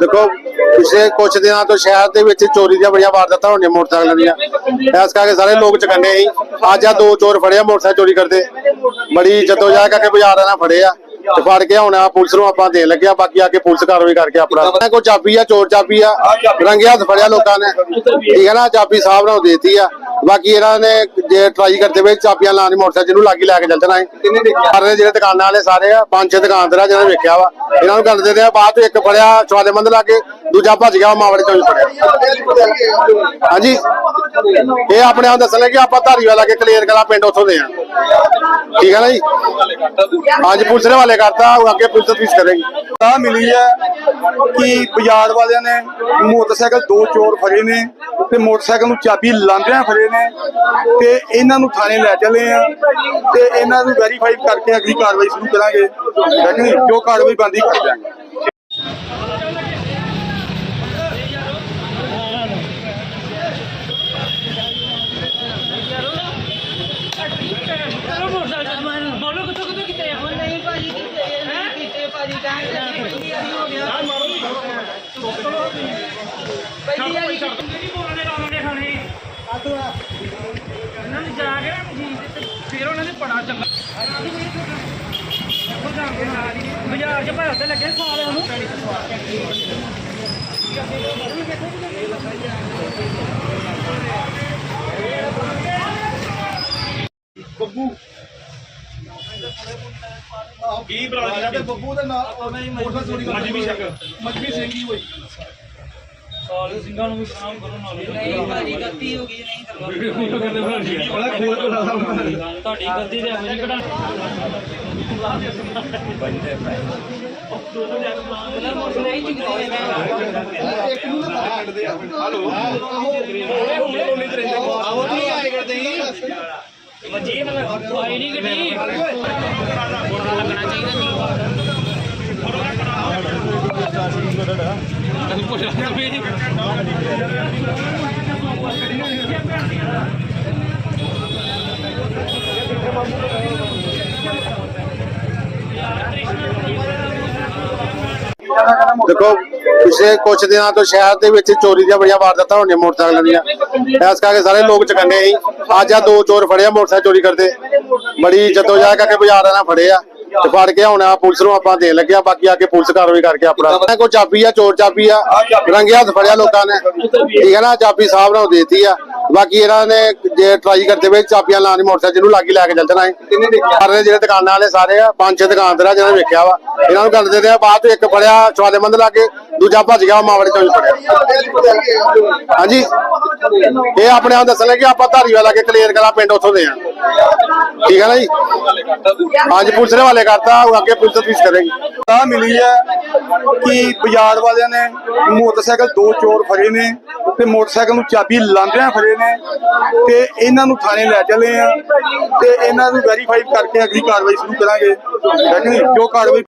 ਦੇਖੋ ਪਿਛਲੇ ਕੁਝ ਦਿਨਾਂ ਤੋਂ ਸ਼ਹਿਰ ਦੇ ਵਿੱਚ ਚੋਰੀ ਦੀਆਂ ਬੜੀਆਂ ਵਾਰਦਾਤਾਂ ਹੋਣੀਆਂ ਮੋਟਰਸਾਈਕਲਾਂ ਦੀਆਂ। ਇਸ ਕਰਕੇ ਸਾਰੇ ਲੋਕ ਚਕੰਨੇ ਸੀ। ਅੱਜ ਆ ਦੋ ਚੋਰ ਫੜਿਆ ਮੋਟਰਸਾਈਕਲ ਚੋਰੀ ਕਰਦੇ। ਬੜੀ ਜਦੋਜਹਿਦ ਕਰਕੇ ਬਾਜ਼ਾਰਾਂ ਨਾਲ ਫੜੇ ਆ। ਤੇ ਫੜ ਕੇ ਹੁਣ ਆ ਪੁਲਿਸ ਨੂੰ ਆਪਾਂ ਦੇਣ ਲੱਗਿਆ ਬਾਕੀ ਆ ਕੇ ਪੁਲਿਸ ਕਾਰਵਾਈ ਕਰਕੇ ਆਪਣਾ। ਕੋਈ ਚਾਬੀ ਆ, ਚੋਰ ਚਾਬੀ ਆ। ਰੰਗੇ ਹੱਥ ਫੜਿਆ ਲੋਕਾਂ ਨੇ। ਠੀਕ ਹੈ ਨਾ, ਚਾਬੀ ਸਾਹਿਬ ਨੂੰ ਦੇਤੀ ਆ। ਬਾਕੀ ਇਹਨਾਂ ਨੇ ਜੇ ਟਰਾਈ ਕਰਦੇ ਵੇ ਚਾਬੀਆਂ ਲਾਉਣ ਦੀ ਮੋਟਰਸਾਈਕਲ ਜਿਹਨੂੰ ਲਾਗੀ ਲੈ ਕੇ ਚੱਲ ਜਾਣਾ ਹੈ ਸਾਰੇ ਜਿਹੜੇ ਦੁਕਾਨਾਂ ਵਾਲੇ ਸਾਰੇ ਆ ਪੰਜ ਛੇ ਦੁਕਾਨਦਾਰ ਆ ਜਿਹਨਾਂ ਨੇ ਵੇਖਿਆ ਵਾ। ਇਹਨਾਂ ਨੂੰ ਗੱਲ ਦਿੰਦੇ ਆ ਬਾਅਦ ਚ ਇੱਕ ਫੜਿਆ ਸਵਾਦੇਮੰਦ ਲਾ ਕੇ ਦੂਜਾ ਭੱਜ ਗਿਆ ਮਾਵੜੇ ਚੋਂ ਫੜਿਆ। ਹਾਂਜੀ। ਇਹ ਆਪਣੇ ਆਪ ਦੱਸਣ ਕਿ ਆਪਾਂ ਧਾਰੀਵਾਲ ਲਾ ਕੇ ਕਲੀਅਰ ਕਰਾ ਪਿੰਡ ਉੱਥੋਂ ਦੇ ਆ। ਠੀਕ ਹੈ ਨਾ ਜੀ? ਅੱਜ ਪੁਲਿਸ ਨੇ ਹਵਾਲੇ ਕਰਤਾ ਅੱਗੇ ਪੁਲਿਸ ਤਫਤੀਸ਼ ਕਰੇਗੀ। ਤਾਂ ਮਿਲੀ ਹੈ ਕਿ ਬਾਜ਼ਾਰ ਵਾਲਿਆਂ ਨੇ ਮੋਟਰਸਾਈਕਲ ਦੋ ਚੋਰ ਫੜੇ ਨੇ ਤੇ ਮੋਟਰਸਾਈਕਲ ਨੂੰ ਚਾਬੀ ਲਾਂਦਿਆਂ ਫੜੇ ਨੇ ਤੇ ਇਹਨਾਂ ਨੂੰ ਥਾਣੇ ਲੈ ਚਲੇ ਆ ਤੇ ਇਹਨਾਂ ਨੂੰ ਵੈਰੀਫਾਈ ਕਰਕੇ ਅਗਲੀ ਕਾਰਵਾਈ ਸ਼ੁਰੂ ਕਰਾਂਗੇ। ਠੀਕ ਹੈ ਜੋ ਕਾਰਵਾਈ ਬੰਦੀ ਕਰ ਦਿਆਂਗੇ। ਚਲੋ ਮੋਟਰਸਾਈਕਲ ਬੋਲੋ ਕਿੱਥੋਂ ਕਿੱਥੋਂ ਕਿਤੇ ਆ? ਨਹੀਂ ਭਾਜੀ ਕਿਤੇ ਨਹੀਂ ਕਿਤੇ ਭਾਜੀ ਕਹਿੰਦੇ ਕੀ ਹੋ। ਗਿਆ। ਪਹਿਲੀ ਵਾਲੀ ਨਹੀਂ ਬੋਲਣੇ ਲਾਉਣੇ ਖਾਣੇ। ਇਹਨਾਂ ਨੇ ਜਾ ਕੇ ਨਾ ਮਜੀਦ ਤੇ ਫਿਰ ਉਹਨਾਂ ਨੇ ਬੜਾ ਚੰਗਾ। ਬਾਜ਼ਾਰ 'ਚ ਭੈਣ ਤੇ ਲੱਗੇ ਸਾਲੇ ਉਹਨੂੰ। ਕੀ ਬਰਾਦਰ ਦੇ ਬੱਬੂ ਦੇ ਨਾਲ ਮੋਟਰਸਾਈਕਲ ਚੋਰੀ ਕਰ ਮਜਬੀ ਸਿੰਘ। ਮਜਬੀ ਸਿੰਘ ਹੀ ਹੋਈ। ਸਿੰਘਾਂ ਨੂੰ ਵੀ ਸਲਾਮ ਕਰੋ ਨਾਲ ਨਹੀਂ ਭਾਜੀ ਗਲਤੀ ਹੋ ਗਈ ਨਹੀਂ ਕਰਵਾ ਤੁਹਾਡੀ ਗਲਤੀ ਤੇ ਐਵੇਂ ਨਹੀਂ ਘਟਾ ਨਹੀਂ ਚੁੱਕਦੇ ਮਜੀਦ ਆਈ ਨਹੀਂ ਗੱਡੀ। ਦੇਖੋ, ਪਿਛਲੇ ਕੁਝ ਦਿਨਾਂ ਤੋਂ ਸ਼ਹਿਰ ਦੇ ਵਿੱਚ ਚੋਰੀ ਦੀਆਂ ਬੜੀਆਂ ਵਾਰਦਾਤਾਂ ਹੋਣੀਆਂ ਮੋਟਰਸਾਈਕਲਾਂ ਦੀਆਂ। ਇਸ ਕਰਕੇ ਸਾਰੇ ਲੋਕ ਚਕੰਨੇ ਸੀ। ਅੱਜ ਆ ਦੋ ਚੋਰ ਫੜਿਆ ਮੋਟਰਸਾਈਕਲ ਚੋਰੀ ਕਰਦੇ। ਬੜੀ ਜਦੋਜਹਿਦ ਕਰਕੇ ਬਾਜ਼ਾਰਾਂ ਨਾਲ ਫੜੇ ਆ ਤੇ ਫੜ ਕੇ ਹੁਣ ਆ ਪੁਲਿਸ ਨੂੰ ਆਪਾਂ ਦੇਣ ਲੱਗਿਆ ਬਾਕੀ ਆ ਕੇ ਪੁਲਿਸ ਕਾਰਵਾਈ ਕਰਕੇ ਆਪਣਾ। ਇਹਨਾਂ ਕੋਲ ਚਾਬੀ ਆ, ਚੋਰ ਚਾਬੀ ਆ। ਰੰਗੇ ਹੱਥ ਫੜਿਆ ਲੋਕਾਂ ਨੇ। ਠੀਕ ਹੈ ਨਾ, ਚਾਬੀ ਸਾਹਿਬ ਨੂੰ ਦੇਤੀ ਆ। ਬਾਕੀ ਇਹਨਾਂ ਨੇ ਜੇ ਟਰਾਈ ਕਰਦੇ ਵੇ ਚਾਬੀਆਂ ਲਾਉਣ ਦੀ ਮੋਟਰਸਾਈਕਲ ਜਿਹਨੂੰ ਲਾਗੀ ਲੈ ਕੇ ਚੱਲ ਜਾਣਾ ਹੈ ਸਾਰੇ ਜਿਹੜੇ ਦੁਕਾਨਾਂ ਵਾਲੇ ਸਾਰੇ ਆ ਪੰਜ ਛੇ ਦੁਕਾਨਦਾਰ ਜਿਹਨਾਂ ਨੇ ਵੇਖਿਆ ਵਾ। ਇਹਨਾਂ ਨੂੰ ਦਿੰਦੇ ਆ ਬਾਅਦ ਚ ਇੱਕ ਫੜਿਆ ਸਵਾਦੇਮੰਦ ਲਾ ਕੇ ਦੂਜਾ ਭੱਜ ਗਿਆ ਮਾਵੜੇ ਚੋਂ ਵੀ ਫੜਿਆ। ਹਾਂਜੀ। ਇਹ ਆਪਣੇ ਆਪ ਦੱਸਣ ਕਿ ਆਪਾਂ ਧਾਰੀਵਾਲ ਕੇ ਕਲੀਅਰ ਕਰਾ ਪਿੰਡ ਉੱਥੋਂ ਦੇ ਆ। ਠੀਕ ਹੈ ਨਾ ਜੀ? ਅੱਜ ਪੁਲਿਸ ਨੇ ਹਵਾਲੇ ਕਰਤਾ, ਉਹ ਅੱਗੇ ਪੁਲਿਸ ਤਫਤੀਸ਼ ਕਰੇਗੀ। ਤਾਂ ਮਿਲੀ ਹੈ ਕਿ ਬਾਜ਼ਾਰ ਵਾਲਿਆਂ ਨੇ ਮੋਟਰਸਾਈਕਲ ਦੋ ਚੋਰ ਫੜੇ ਨੇ ਤੇ ਮੋਟਰਸਾਈਕਲ ਨੂੰ ਚਾਬੀ ਲਾਂਦਿਆਂ ਫੜੇ ਨੇ ਤੇ ਇਹਨਾਂ ਨੂੰ ਥਾਣੇ ਲੈ ਚੱਲੇ ਆ ਤੇ ਇਹਨਾਂ ਨੂੰ ਵੈਰੀਫਾਈ ਕਰਕੇ ਅਗਲੀ ਕਾਰਵਾਈ ਸ਼ੁਰੂ ਕਰਾਂਗੇ। ਠੀਕ ਹੈ ਜੋ ਕਾਰਵਾਈ